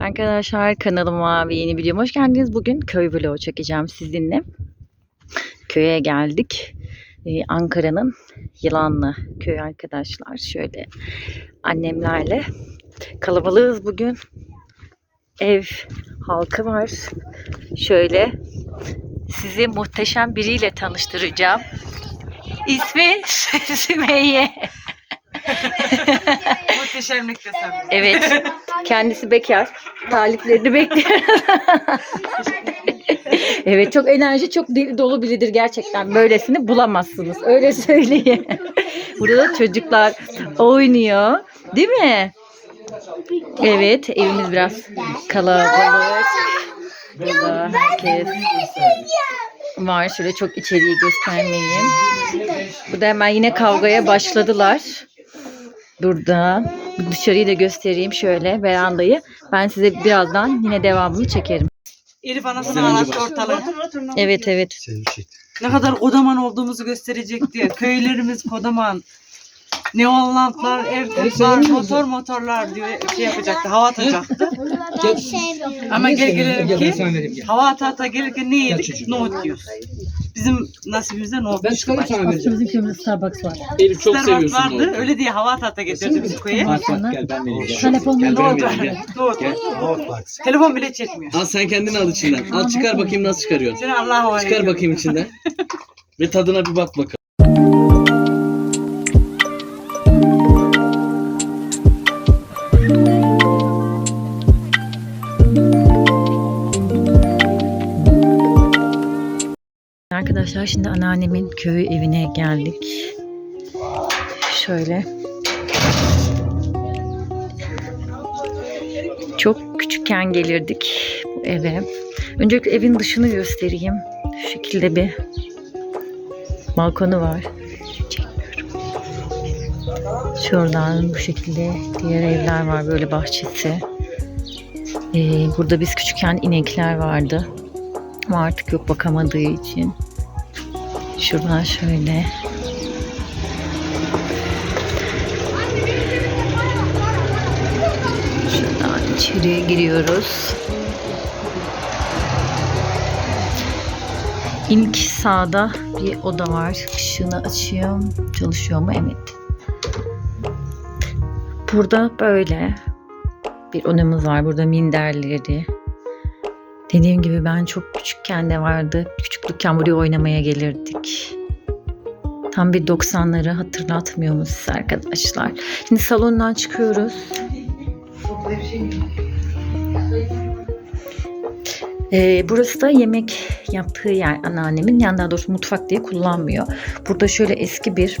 Arkadaşlar kanalıma ve yeni videoma hoş geldiniz. Bugün köy vlogu çekeceğim sizinle. Köye geldik. Ee, Ankara'nın Yılanlı köy arkadaşlar. Şöyle annemlerle kalabalığız bugün. Ev halkı var. Şöyle sizi muhteşem biriyle tanıştıracağım. İsmi Sümeyye. Muhteşemlik desem. Evet. Kendisi bekar. Taliplerini bekliyor. evet çok enerji çok deli dolu biridir gerçekten. Böylesini bulamazsınız. Öyle söyleyeyim. Burada da çocuklar oynuyor. Değil mi? Evet evimiz biraz kalabalık. Burada herkes var. Şöyle çok içeriği göstermeyeyim. Burada hemen yine kavgaya başladılar. Burada dışarıyı da göstereyim şöyle verandayı. Ben size birazdan yine devamını çekerim. Elif anasını ağlattı ortalığı. Evet evet. Ne kadar kodaman olduğumuzu gösterecek diye. Köylerimiz kodaman. Neonlantlar, erkekler, motor motorlar diye şey yapacaktı, hava atacaktı. Ama gel gelelim ki hava ata ata gelirken ne yedik? Nohut yiyoruz. Bizim nasibimizde nohut Ben çıkarım sana vereceğim. Bizim köyümüzde Starbucks var. Elif çok Starbucks seviyorsun vardı, öyle diye hava ata ata getirdi bizim köye. Bak bak gel ben vereyim. Telefonla Gel ben Nohut vereyim gel. nohut. Telefon bile çekmiyor. Al sen kendini al içinden. Al çıkar bakayım nasıl çıkarıyorsun. Seni Allah'a havale Çıkar ediyorum. bakayım içinden. Ve tadına bir bak bakalım. Arkadaşlar şimdi anneannemin köy evine geldik. Şöyle. Çok küçükken gelirdik bu eve. Öncelikle evin dışını göstereyim. Şu şekilde bir balkonu var. Şuradan bu şekilde diğer evler var böyle bahçesi. Ee, burada biz küçükken inekler vardı. Ama artık yok bakamadığı için. Şuradan şöyle. Şuradan içeriye giriyoruz. İlk sağda bir oda var. Işığını açıyorum. Çalışıyor mu? Evet. Burada böyle bir odamız var. Burada minderleri, Dediğim gibi ben çok küçükken de vardı. Küçüklükken buraya oynamaya gelirdik. Tam bir 90'ları hatırlatmıyor mu siz arkadaşlar? Şimdi salondan çıkıyoruz. Ee, burası da yemek yaptığı yer anneannemin. Yani daha doğrusu mutfak diye kullanmıyor. Burada şöyle eski bir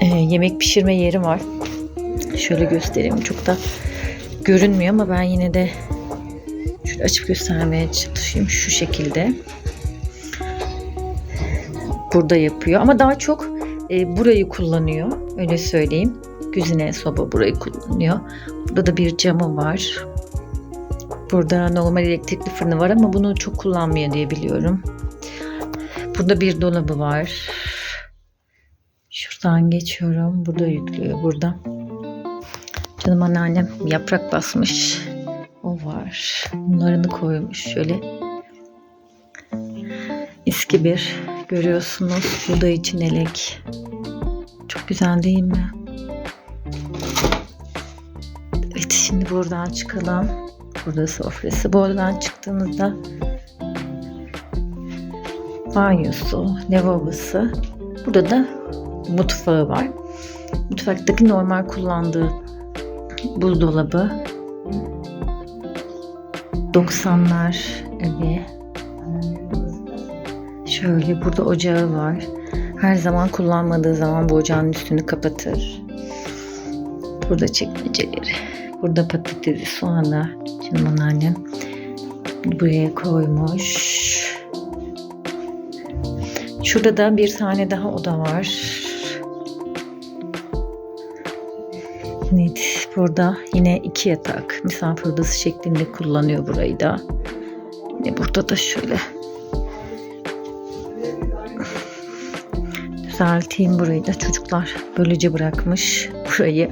e, yemek pişirme yeri var. Şöyle göstereyim. Çok da görünmüyor ama ben yine de Şöyle açıp göstermeye çalışayım şu şekilde. Burada yapıyor ama daha çok e, burayı kullanıyor. Öyle söyleyeyim. Güzine soba burayı kullanıyor. Burada da bir camı var. Burada normal elektrikli fırını var ama bunu çok kullanmıyor diye biliyorum. Burada bir dolabı var. Şuradan geçiyorum. Burada yüklüyor. Burada. Canım anneannem yaprak basmış. Var. Bunlarını koymuş şöyle. Eski bir görüyorsunuz. Bu da için elek. Çok güzel değil mi? Evet şimdi buradan çıkalım. Burada sofrası. Bu odadan çıktığınızda banyosu, lavabosu. Burada da mutfağı var. Mutfaktaki normal kullandığı buzdolabı, 90'lar evi. Şöyle burada ocağı var. Her zaman kullanmadığı zaman bu ocağın üstünü kapatır. Burada çekmeceleri. Burada patatesi, soğanı. Canım anneannem buraya koymuş. Şurada da bir tane daha oda var. Burada yine iki yatak misafir odası şeklinde kullanıyor burayı da. Yine burada da şöyle düzelteyim burayı da çocuklar böylece bırakmış burayı.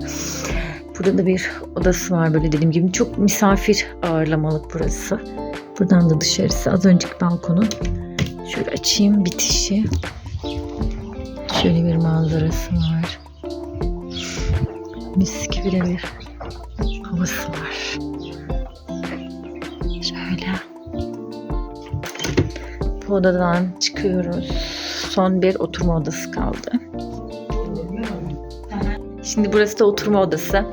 Burada da bir odası var böyle dediğim gibi. Çok misafir ağırlamalık burası. Buradan da dışarısı. Az önceki balkonun şöyle açayım bitişi. Şöyle bir manzarası var. Mis gibi de bir havası var. Şöyle. Bu odadan çıkıyoruz. Son bir oturma odası kaldı. Şimdi burası da oturma odası.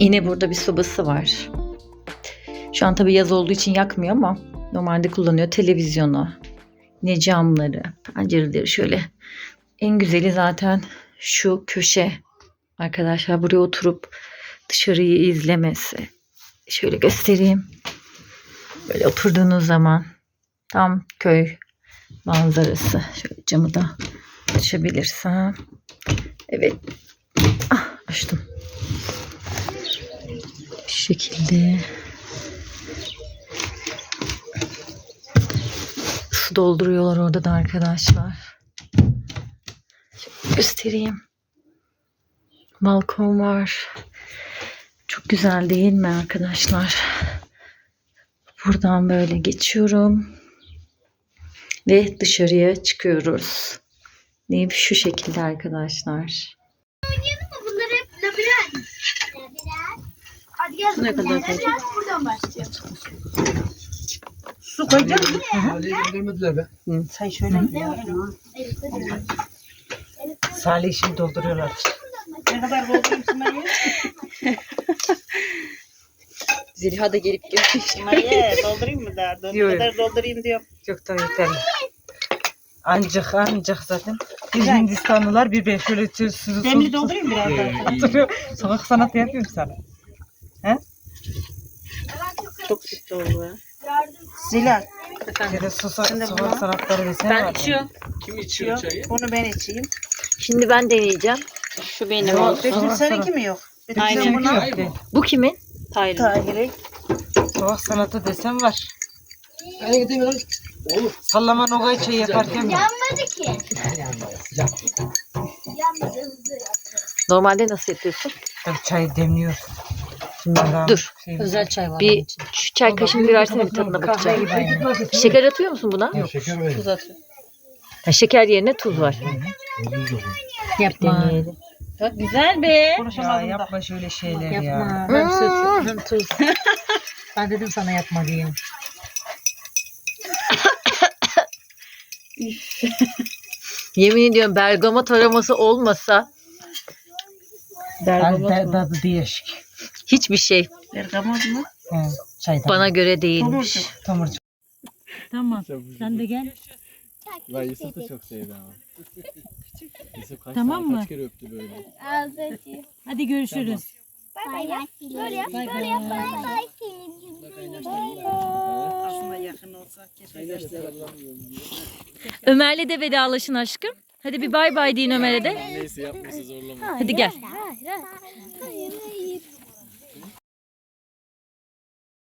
Yine burada bir sobası var. Şu an tabii yaz olduğu için yakmıyor ama normalde kullanıyor televizyonu. Ne camları, pencereleri şöyle. En güzeli zaten şu köşe. Arkadaşlar buraya oturup dışarıyı izlemesi. Şöyle göstereyim. Böyle oturduğunuz zaman tam köy manzarası. Şöyle camı da açabilirsem. Evet. Ah açtım. Şu şekilde. Su dolduruyorlar orada da arkadaşlar. Şöyle göstereyim. Balkon var. Çok güzel değil mi arkadaşlar? Buradan böyle geçiyorum. Ve dışarıya çıkıyoruz. Neyim şu şekilde arkadaşlar. Bunlar hep labirent. Hadi gel. Ne kadar Labirent buradan başlıyor. Su koyacak mısın? Sen şöyle Salih şimdi dolduruyorlar. Ne kadar doldurayım Simay'ı? Zeliha da gelip gelip Simay'ı doldurayım mı daha? Ne Yok. kadar doldurayım diyor. Çok da yeterli. Ancak ancak zaten. Bir Hindistanlılar bir ben şöyle tüy sürü Demli doldurayım biraz daha. Oturuyor. Sokak sanatı yapıyorum sana. Çok sütlü oldu ya. Zila. Şöyle sosa, sokak sanatları desen Ben var. içiyorum. Kim içiyor çayı? Bunu ben içeyim. Şimdi ben deneyeceğim. Şu benim olsun. Betül seninki mi yok? Betül Aynen. sen Yok değil. Bu kimin? Tahir'e. Sokak sanatı desen var. Sallama nogay çayı yaparken mi? Yanmadı ki. Yanmadı hızlı. Normalde nasıl yapıyorsun? Tabii çayı demliyor. Şimdi daha Dur. Şey, Özel çay var. Bir şu çay kaşığını bir versene bir tadına bakacağım. Şeker atıyor musun buna? Tuz atıyor. Ha, şeker yerine tuz var. Yapma. Deneyelim. Güzel be. ya Konuşamadım da. yapma şöyle şeyler ya. Yapma. Hem süt hem tuz. ben dedim sana yapma diyeyim. Yemin ediyorum bergamot aroması olmasa Ben de, tadı değişik. hiçbir şey Bergamot mu? He, çaydan. bana göre değilmiş. Tomurcuk. Tomurcuk. Tamam. Sen de gel. Ben Yusuf da çok sevdi ama. Yusuf kaç Tamam tane, mı? kaç kere öptü böyle. Ağzı açıyor. Hadi görüşürüz. Bay bay yap. Böyle yap. Bay Böyle yap. bay. Bay bay. Aslında yakın olsa keşke. Ömer'le de vedalaşın aşkım. Hadi bir bay bay deyin Ömer'e de. Neyse yapması zorlama. Hadi gel. Hayır hayır. Hayır hayır.